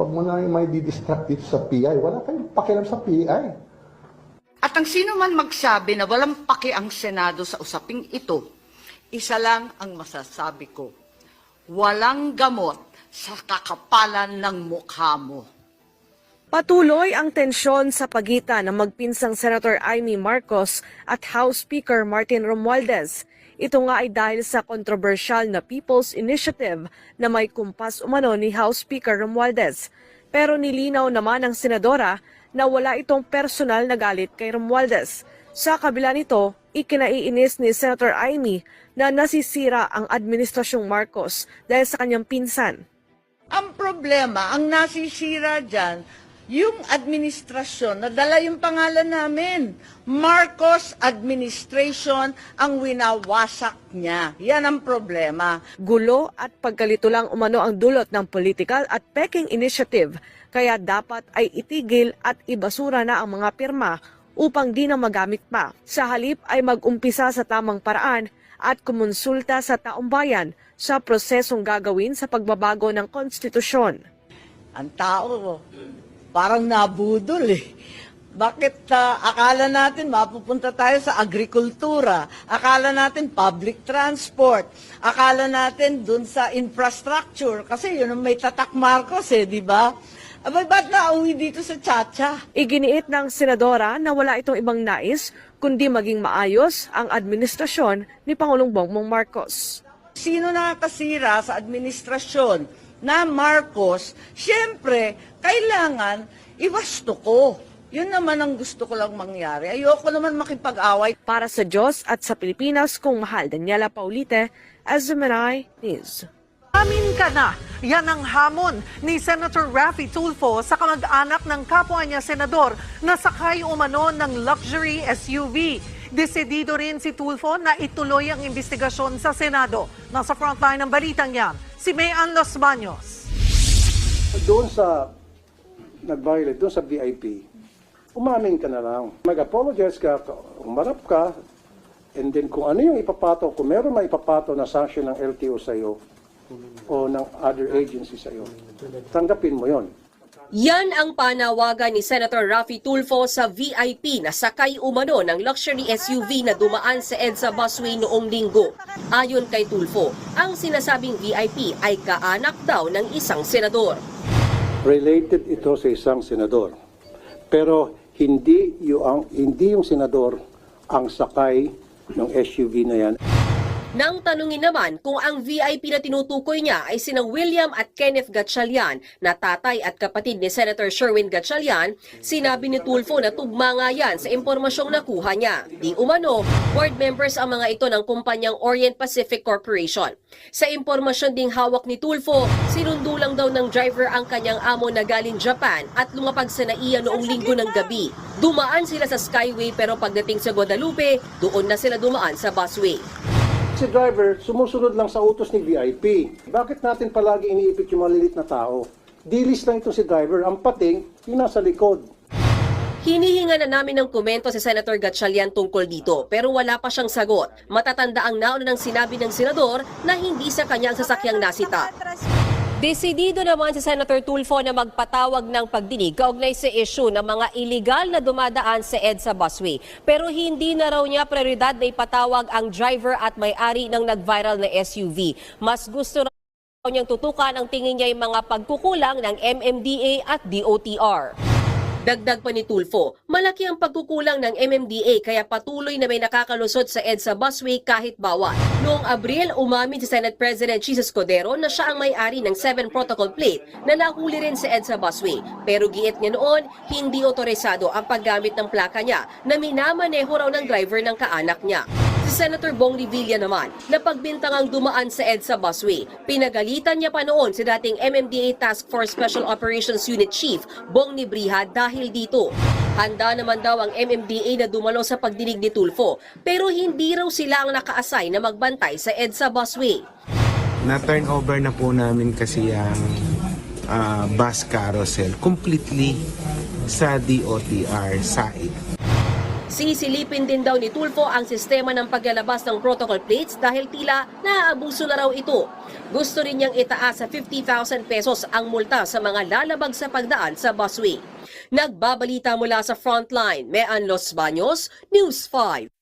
Pag mo na may didistract dito sa PI, wala kayong pakialam sa PI. At ang sino man magsabi na walang paki ang Senado sa usaping ito, isa lang ang masasabi ko. Walang gamot sa kakapalan ng mukha mo. Patuloy ang tensyon sa pagitan ng magpinsang Senator Amy Marcos at House Speaker Martin Romualdez. Ito nga ay dahil sa kontrobersyal na People's Initiative na may kumpas umano ni House Speaker Romualdez. Pero nilinaw naman ng senadora na wala itong personal na galit kay Romualdez. Sa kabila nito, ikinaiinis ni Senator Amy na nasisira ang administrasyong Marcos dahil sa kanyang pinsan. Ang problema, ang nasisira dyan, yung administrasyon, nadala yung pangalan namin. Marcos Administration ang winawasak niya. Yan ang problema. Gulo at pagkalito lang umano ang dulot ng political at peking initiative kaya dapat ay itigil at ibasura na ang mga pirma upang di na magamit pa. Sa halip ay mag-umpisa sa tamang paraan at kumonsulta sa taong bayan sa prosesong gagawin sa pagbabago ng konstitusyon. Ang tao, parang nabudol eh. Bakit ah, akala natin mapupunta tayo sa agrikultura? Akala natin public transport? Akala natin dun sa infrastructure? Kasi yun ang may tatak Marcos eh, di ba? Abay, ba't nauwi dito sa Chacha? Iginiit ng senadora na wala itong ibang nais kundi maging maayos ang administrasyon ni Pangulong Bongbong Marcos. Sino nakakasira sa administrasyon na Marcos, siyempre, kailangan iwasto ko. Yun naman ang gusto ko lang mangyari. Ayoko naman makipag-away. Para sa Diyos at sa Pilipinas, kung mahal Daniela Paulite, Azumani News. Amin ka na. Yan ang hamon ni Senator Raffy Tulfo sa kamag-anak ng kapwa niya senador na sakay umano ng luxury SUV. Desidido rin si Tulfo na ituloy ang investigasyon sa Senado. Nasa frontline ng balitang yan, si Mayan Los Baños. doon sa nag-violate, doon sa VIP, umamin ka na lang. Mag-apologize ka, umarap ka, and then kung ano yung ipapato, kung meron may ipapato na sanction ng LTO sa iyo o ng other agency sa iyo, tanggapin mo yon. Yan ang panawagan ni Senator Raffy Tulfo sa VIP na sakay umano ng luxury SUV na dumaan sa EDSA busway noong linggo. Ayon kay Tulfo, ang sinasabing VIP ay kaanak daw ng isang senador. Related ito sa isang senador. Pero hindi yung, hindi yung senador ang sakay ng SUV na yan. Nang tanungin naman kung ang VIP na tinutukoy niya ay sina William at Kenneth Gatchalian na tatay at kapatid ni Senator Sherwin Gatchalian, sinabi ni Tulfo na tugma nga yan sa impormasyong nakuha niya. Di umano, board members ang mga ito ng kumpanyang Orient Pacific Corporation. Sa impormasyon ding hawak ni Tulfo, sinundo lang daw ng driver ang kanyang amo na galing Japan at lumapag sa NAIA noong linggo ng gabi. Dumaan sila sa Skyway pero pagdating sa Guadalupe, doon na sila dumaan sa busway. Si driver, sumusunod lang sa utos ni VIP. Bakit natin palagi iniipit yung malilit na tao? Dilis lang ito si driver, ang pating, yung nasa likod. Hinihinga na namin ng komento si Senator Gatchalian tungkol dito pero wala pa siyang sagot. Matatanda ang nauna ng sinabi ng senador na hindi sa kanyang sasakyang nasita. Desidido naman si Senator Tulfo na magpatawag ng pagdinig kaugnay sa issue ng mga illegal na dumadaan sa EDSA busway. Pero hindi na raw niya prioridad na ipatawag ang driver at may-ari ng nag-viral na SUV. Mas gusto raw niyang tutukan ang tingin niya yung mga pagkukulang ng MMDA at DOTR. Dagdag pa ni Tulfo, malaki ang pagkukulang ng MMDA kaya patuloy na may nakakalusot sa EDSA busway kahit bawat. Noong Abril, umamin si Senate President Jesus Codero na siya ang may-ari ng 7 protocol plate na nahuli rin sa EDSA busway. Pero giit niya noon, hindi otorisado ang paggamit ng plaka niya na minamaneho raw ng driver ng kaanak niya. Si Senator Bong Revilla naman, na pagbintangang dumaan sa EDSA busway, pinagalitan niya pa noon si dating MMDA Task Force Special Operations Unit Chief Bong Nibriha dahil dito. Handa naman daw ang MMDA na dumalo sa pagdinig ni Tulfo, pero hindi raw sila ang naka-assign na magbantay sa EDSA busway. na-turn over na po namin kasi ang ah, bus carousel completely sa DOTR side. Sisilipin din daw ni Tulfo ang sistema ng paglalabas ng protocol plates dahil tila naaabuso na raw ito. Gusto rin niyang itaas sa 50,000 pesos ang multa sa mga lalabag sa pagdaan sa busway. Nagbabalita mula sa frontline, Mean Los Baños, News 5.